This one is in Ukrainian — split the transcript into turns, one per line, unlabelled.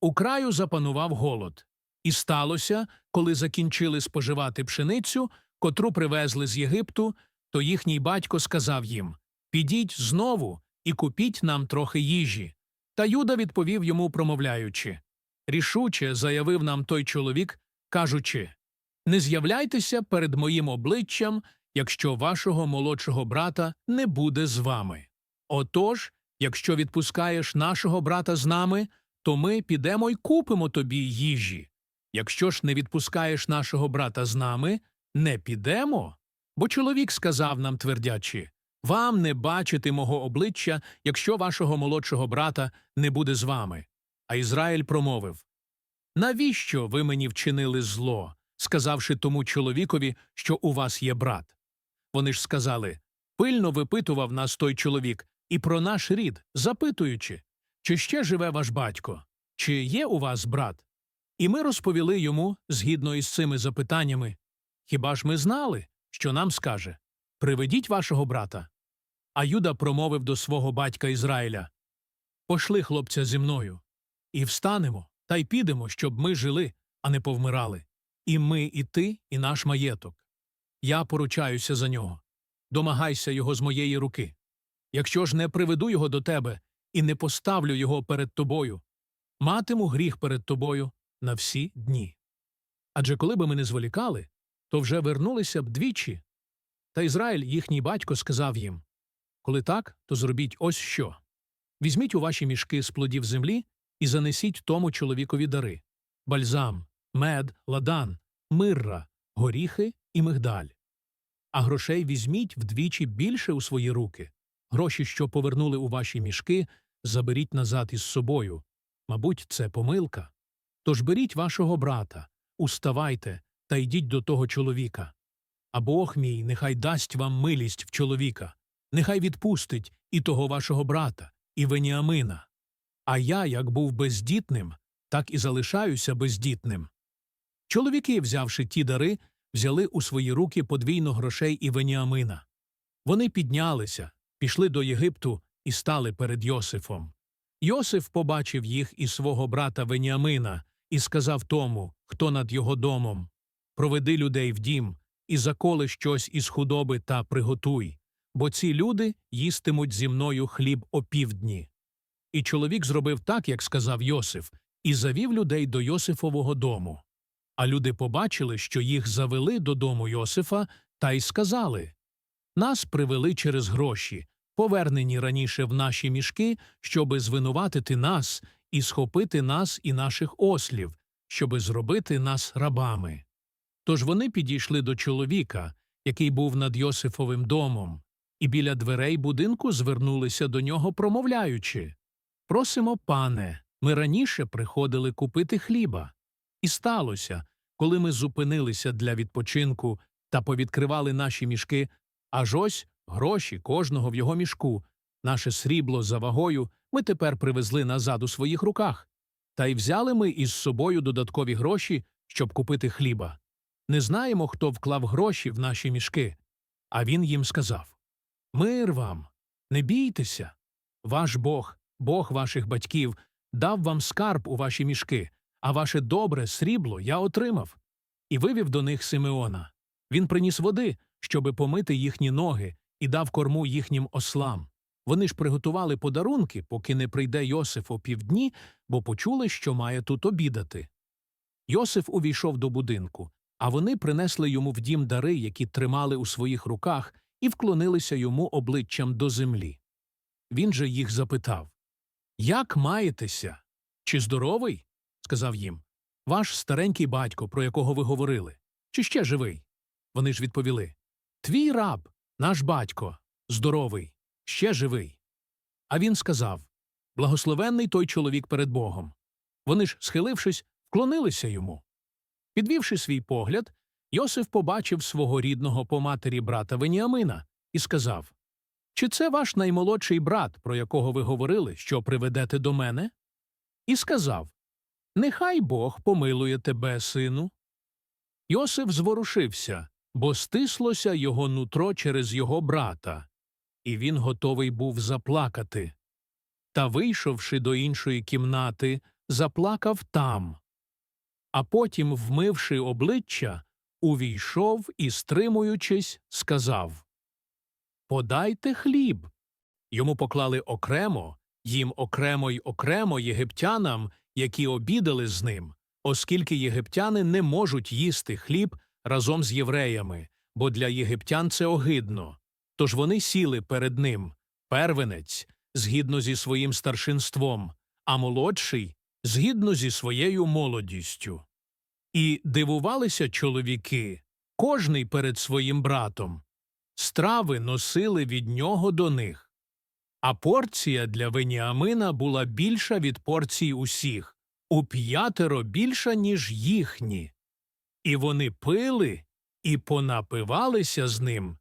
У краю запанував голод. І сталося, коли закінчили споживати пшеницю, котру привезли з Єгипту, то їхній батько сказав їм Підіть знову і купіть нам трохи їжі. Та Юда відповів йому, промовляючи Рішуче заявив нам той чоловік, кажучи Не з'являйтеся перед моїм обличчям, якщо вашого молодшого брата не буде з вами. Отож, якщо відпускаєш нашого брата з нами, то ми підемо й купимо тобі їжі. Якщо ж не відпускаєш нашого брата з нами, не підемо. Бо чоловік сказав нам, твердячи Вам не бачити мого обличчя, якщо вашого молодшого брата не буде з вами. А Ізраїль промовив Навіщо ви мені вчинили зло, сказавши тому чоловікові, що у вас є брат? Вони ж сказали Пильно випитував нас той чоловік і про наш рід, запитуючи, чи ще живе ваш батько, чи є у вас брат? І ми розповіли йому, згідно із цими запитаннями, хіба ж ми знали, що нам скаже Приведіть вашого брата. А Юда промовив до свого батька Ізраїля Пошли хлопця зі мною, і встанемо, та й підемо, щоб ми жили, а не повмирали. І ми, і ти, і наш маєток. Я поручаюся за нього. Домагайся його з моєї руки. Якщо ж не приведу його до тебе і не поставлю його перед тобою, матиму гріх перед тобою на всі дні. Адже коли би ми не зволікали, то вже вернулися б двічі. Та Ізраїль, їхній батько, сказав їм Коли так, то зробіть ось що. Візьміть у ваші мішки з плодів землі і занесіть тому чоловікові дари бальзам, мед, ладан, мирра, горіхи і мигдаль. А грошей візьміть вдвічі більше у свої руки. Гроші, що повернули у ваші мішки, заберіть назад із собою. Мабуть, це помилка. Тож беріть вашого брата, уставайте та йдіть до того чоловіка. А Бог мій нехай дасть вам милість в чоловіка, нехай відпустить і того вашого брата, і Веніамина. А я, як був бездітним, так і залишаюся бездітним. Чоловіки, взявши ті дари, взяли у свої руки подвійно грошей і Веніамина. Вони піднялися, пішли до Єгипту і стали перед Йосифом. Йосиф побачив їх і свого брата Веніамина і сказав тому, хто над його домом Проведи людей в дім і заколи щось із худоби та приготуй, бо ці люди їстимуть зі мною хліб опівдні. І чоловік зробив так, як сказав Йосиф, і завів людей до Йосифового дому. А люди побачили, що їх завели додому Йосифа, та й сказали Нас привели через гроші, повернені раніше в наші мішки, щоби звинуватити нас і схопити нас і наших ослів, щоби зробити нас рабами. Тож вони підійшли до чоловіка, який був над Йосифовим домом, і біля дверей будинку звернулися до нього, промовляючи Просимо, пане, ми раніше приходили купити хліба. І сталося, коли ми зупинилися для відпочинку та повідкривали наші мішки, аж ось гроші кожного в його мішку, наше срібло за вагою ми тепер привезли назад у своїх руках. Та й взяли ми із собою додаткові гроші, щоб купити хліба. Не знаємо, хто вклав гроші в наші мішки. А він їм сказав Мир вам, не бійтеся. Ваш Бог, Бог ваших батьків, дав вам скарб у ваші мішки, а ваше добре срібло я отримав. І вивів до них Симеона. Він приніс води, щоби помити їхні ноги, і дав корму їхнім ослам. Вони ж приготували подарунки, поки не прийде Йосиф о півдні, бо почули, що має тут обідати. Йосиф увійшов до будинку, а вони принесли йому в дім дари, які тримали у своїх руках, і вклонилися йому обличчям до землі. Він же їх запитав Як маєтеся? Чи здоровий? сказав їм. Ваш старенький батько, про якого ви говорили, чи ще живий? Вони ж відповіли Твій раб, наш батько, здоровий, ще живий. А він сказав Благословенний той чоловік перед Богом. Вони ж, схилившись, вклонилися йому. Підвівши свій погляд, Йосиф побачив свого рідного по матері брата Веніамина і сказав Чи це ваш наймолодший брат, про якого ви говорили, що приведете до мене? І сказав Нехай Бог помилує тебе, сину. Йосиф зворушився, бо стислося його нутро через його брата, і він готовий був заплакати. Та, вийшовши до іншої кімнати, заплакав там. А потім, вмивши обличчя, увійшов і, стримуючись, сказав Подайте хліб. Йому поклали окремо, їм окремо й окремо єгиптянам, які обідали з ним, оскільки єгиптяни не можуть їсти хліб разом з євреями, бо для єгиптян це огидно. Тож вони сіли перед ним, первенець, згідно зі своїм старшинством, а молодший згідно зі своєю молодістю. І дивувалися чоловіки, кожний перед своїм братом. Страви носили від нього до них. А порція для Веніамина була більша від порцій усіх, у п'ятеро більша, ніж їхні. І вони пили і понапивалися з ним